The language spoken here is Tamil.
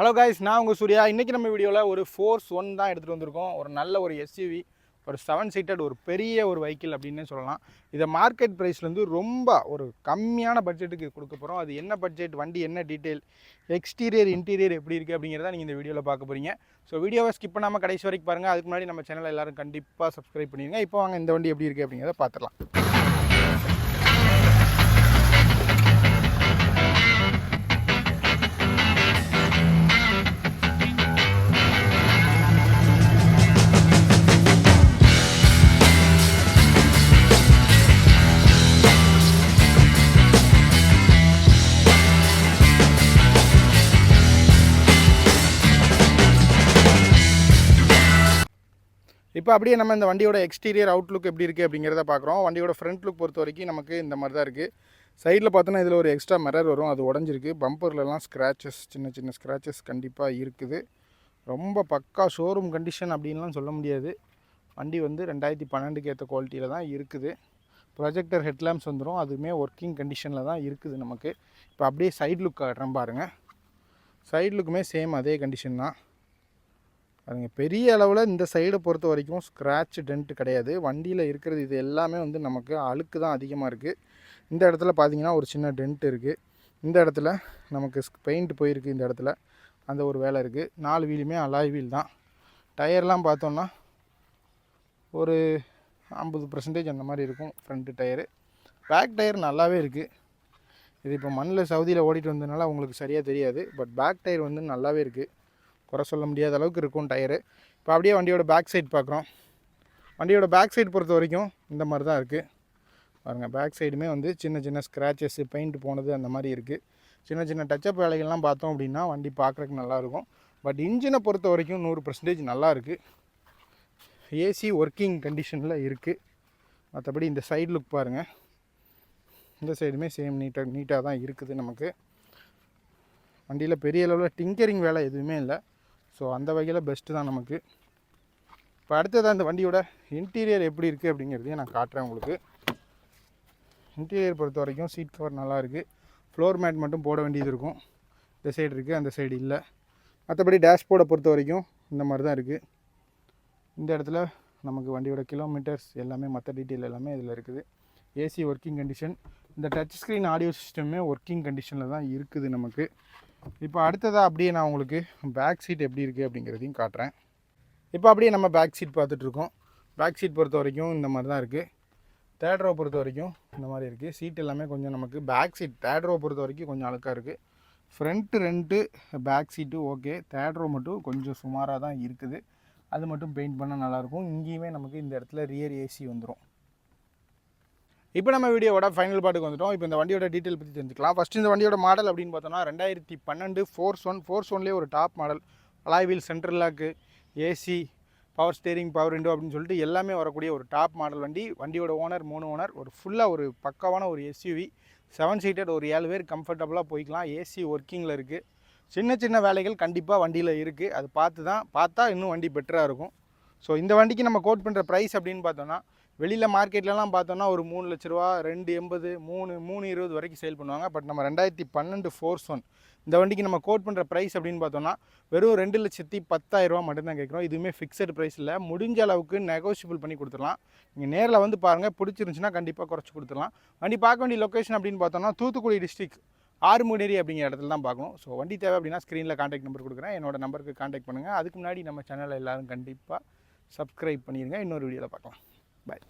ஹலோ காய்ஸ் நான் உங்கள் சூர்யா. இன்றைக்கி நம்ம வீடியோவில் ஒரு ஃபோர்ஸ் ஒன் தான் எடுத்துகிட்டு வந்திருக்கோம். ஒரு நல்ல ஒரு எஸ்யூவி ஒரு செவன் சீட்டட் ஒரு பெரிய ஒரு வெஹிக்கிள் அப்படின்னு சொல்லலாம். இதை மார்க்கெட் ப்ரைஸ்லேருந்து ரொம்ப ஒரு கம்மியான பட்ஜெட்டுக்கு கொடுக்க போகிறோம் அது என்ன பட்ஜெட் வண்டி என்ன டீட்டெயில் எக்ஸ்டீரியர் இன்டீரியர் எப்படி இருக்குது அப்படிங்கிறத நீங்கள் இந்த வீடியோவில் பார்க்க போகிறீங்க ஸோ வீடியோவை ஸ்கிப் பண்ணாமல் கடைசி வரைக்கும் பாருங்கள் அதுக்கு முன்னாடி நம்ம சேனலை எல்லாரும் கண்டிப்பாக சப்ஸ்கிரைப் பண்ணிடுங்க. இப்போ வாங்க இந்த வண்டி எப்படி இருக்குது அப்படிங்கிறத பார்த்துடலாம். இப்போ அப்படியே நம்ம இந்த வண்டியோட எக்ஸ்டீரியர் அவுட்லுக் எப்படி இருக்குது அப்படிங்கிறத பார்க்குறோம். வண்டியோட ஃப்ரண்ட் லுக் பொறுத்த வரைக்கும் நமக்கு இந்த மாதிரி தான் இருக்குது சைடில் பார்த்தோன்னா இதில் ஒரு எக்ஸ்ட்ரா மிரர் வரும். அது உடஞ்சிருக்கு. பம்பர்லலாம் ஸ்க்ராச்சஸ் சின்ன சின்ன ஸ்க்ராச்சஸ் கண்டிப்பாக இருக்குது. ரொம்ப பக்கா ஷோரூம் கண்டிஷன் அப்படின்லாம் சொல்ல முடியாது. வண்டி வந்து ரெண்டாயிரத்தி பன்னெண்டுக்கு ஏற்ற குவாலிட்டியில் தான் இருக்குது. ப்ரொஜெக்டர் ஹெட்லாம்ப்ஸ் வந்துடும் அதுவுமே ஒர்க்கிங் கண்டிஷனில் தான் இருக்குது நமக்கு. இப்போ அப்படியே சைட் லுக் காட்டுறேன் பாருங்கள் சைட் லுக்குமே சேம் அதே கண்டிஷன் தான். அதுங்க பெரிய அளவில் இந்த சைடை பொறுத்த வரைக்கும் ஸ்க்ராட்ச் டென்ட் கிடையாது. வண்டியில் இருக்கிறது இது எல்லாமே வந்து நமக்கு அழுக்கு தான் அதிகமாக இருக்குது இந்த இடத்துல பார்த்தீங்கன்னா ஒரு சின்ன டென்ட் இருக்குது இந்த இடத்துல நமக்கு பெயிண்ட் போயிருக்கு இந்த இடத்துல. அந்த ஒரு வேலை இருக்குது நாலு வீலுமே அலாய் வீல் தான். டயர்லாம் பார்த்தோன்னா ஒரு ஐம்பது பர்சன்டேஜ் அந்த மாதிரி இருக்கும் ஃப்ரண்ட்டு டயரு பேக் டயர் நல்லாவே இருக்குது இது இப்போ மண்ணில் சவுதியில் ஓடிட்டு வந்ததுனால உங்களுக்கு சரியாக தெரியாது. பட் பேக் டயர் வந்து நல்லாவே இருக்குது குறை சொல்ல முடியாத அளவுக்கு இருக்கும் டயரு. இப்போ அப்படியே வண்டியோட பேக் சைட் பார்க்குறோம். வண்டியோட பேக் சைடு பொறுத்த வரைக்கும் இந்த மாதிரி தான் இருக்குது பாருங்கள் பேக் சைடுமே வந்து சின்ன சின்ன ஸ்க்ராச்சஸ்ஸு பெயிண்ட் போனது அந்த மாதிரி இருக்குது சின்ன சின்ன டச்சப் வேலைகள்லாம் பார்த்தோம் அப்படின்னா வண்டி பார்க்குறக்கு நல்லாயிருக்கும் பட் இன்ஜினை பொறுத்த வரைக்கும் நூறு பர்சன்டேஜ் நல்லா இருக்குது ஏசி ஒர்க்கிங் கண்டிஷனில் இருக்குது மற்றபடி இந்த சைடு லுக் பாருங்கள் இந்த சைடுமே சேம் நீட்டாக நீட்டாக தான் இருக்குது நமக்கு. வண்டியில் பெரிய அளவில் டிங்கரிங் வேலை எதுவுமே இல்லை. ஸோ அந்த வகையில் பெஸ்ட்டு தான் நமக்கு. இப்போ அடுத்தது அந்த வண்டியோட இன்டீரியர் எப்படி இருக்குது அப்படிங்கிறதையும் நான் காட்டுறேன் உங்களுக்கு. இன்டீரியர் பொறுத்த வரைக்கும் சீட் கவர் நல்லா இருக்குது ஃப்ளோர் மேட் மட்டும் போட வேண்டியது இருக்கும். இந்த சைடு இருக்குது அந்த சைடு இல்லை. மற்றபடி டேஷ்போர்டை பொறுத்த வரைக்கும் இந்த மாதிரி தான் இருக்குது இந்த இடத்துல நமக்கு வண்டியோட கிலோமீட்டர்ஸ் எல்லாமே மற்ற டீட்டெயில் எல்லாமே இதில் இருக்குது. ஏசி ஒர்க்கிங் கண்டிஷன் இந்த டச் ஸ்க்ரீன் ஆடியோ சிஸ்டமே ஒர்க்கிங் கண்டிஷனில் தான் இருக்குது நமக்கு. இப்போ அடுத்ததாக அப்படியே நான் உங்களுக்கு பேக் சீட் எப்படி இருக்குது அப்படிங்கிறதையும் காட்டுறேன். இப்போ அப்படியே நம்ம பேக் சீட் பார்த்துட்ருக்கோம். பேக் சீட் பொறுத்த வரைக்கும் இந்த மாதிரி தான் இருக்குது தேர்ட் ரோ பொறுத்த வரைக்கும் இந்த மாதிரி இருக்குது சீட் எல்லாமே கொஞ்சம் நமக்கு பேக் சீட் தேர்ட் ரோ பொறுத்த வரைக்கும் கொஞ்சம் அழுக்காக இருக்குது ஃப்ரண்ட்டு ரெண்டு back seat okay third row மட்டும் கொஞ்சம் சுமாராக தான் இருக்குது. அது மட்டும் பெயிண்ட் பண்ணால் நல்லாயிருக்கும் இங்கேயுமே நமக்கு இந்த இடத்துல ரியர் ஏசி வந்துடும் இப்போ நம்ம வீடியோவோட ஃபைனல் பாட்டுக்கு வந்துட்டோம். இப்போ இந்த வண்டியோட டீட்டெயில் பற்றி தெரிஞ்சுக்கலாம். ஃபஸ்ட் இந்த வண்டியோட மாடல் அப்படின்னு பார்த்தோம்னா ரெண்டாயிரத்தி பன்னெண்டு ஃபோர்ஸ் ஒன் ஃபோர்ஸ் ஒன்லேயே ஒரு top model alloy wheel central lock AC power steering power window அப்படின்னு சொல்லிட்டு எல்லாமே வரக்கூடிய ஒரு டாப் மாடல் வண்டி. வண்டியோட ஓனர் மூணு ஓனர் ஒரு ஃபுல்லாக ஒரு பக்காவான ஒரு எஸ்யூவி செவன் சீட்டட் ஒரு ஏழு பேர் கம்ஃபர்டபுளாக போய்க்கலாம். ஏசி ஒர்க்கிங்கில் இருக்குது சின்ன சின்ன வேலைகள் கண்டிப்பாக வண்டியில் இருக்குது அது பார்த்து தான் பார்த்தா இன்னும் வண்டி பெட்டராக இருக்கும். ஸோ இந்த வண்டிக்கு நம்ம கோட் பண்ணுற ப்ரைஸ் அப்படின்னு பார்த்தோன்னா வெளியில் மார்க்கெட்லலாம் பார்த்தோன்னா ஒரு மூணு லட்ச ரூபா ரெண்டு எண்பது மூணு மூணு இருபது வரைக்கும் சேல் பண்ணுவாங்க. பட் நம்ம ரெண்டாயிரத்தி பன்னெண்டு ஃபோர்ஸ் ஒன் இந்த வண்டிக்கு நம்ம கோட் பண்ணுற ப்ரைஸ் அப்படின்னு பார்த்தோன்னா வெறும் ரெண்டு லட்சத்தி பத்தாயிரரூபா மட்டும்தான் கேட்குறோம். இதுவுமே ஃபிக்ஸட் ப்ரைஸில் முடிஞ்ச அளவுக்கு நெகோஷியபிள் பண்ணி கொடுத்துடலாம். நீங்கள் நேரில் வந்து பாருங்கள் பிடிச்சிருந்துச்சுன்னா கண்டிப்பாக குறைச்சி கொடுத்துடலாம். வண்டி பார்க்க வேண்டிய லொக்கேஷன் அப்படின்னு பார்த்தோன்னா தூத்துக்குடி டிஸ்ட்ரிக் ஆறுமுடேரி அப்படிங்கிற இடத்துல தான் பார்க்கணும். ஸோ வண்டி தேவை அப்படின்னா ஸ்க்ரீனில் காண்டாக்ட் நம்பர் கொடுக்குறேன். என்னோட நம்பருக்கு காண்டாக்ட் பண்ணுங்கள் அதுக்கு முன்னாடி நம்ம சேனலில் எல்லோரும் கண்டிப்பாக சப்ஸ்கிரைப் பண்ணிடுங்க இன்னொரு வீடியோவில் பார்க்கலாம். பாய்.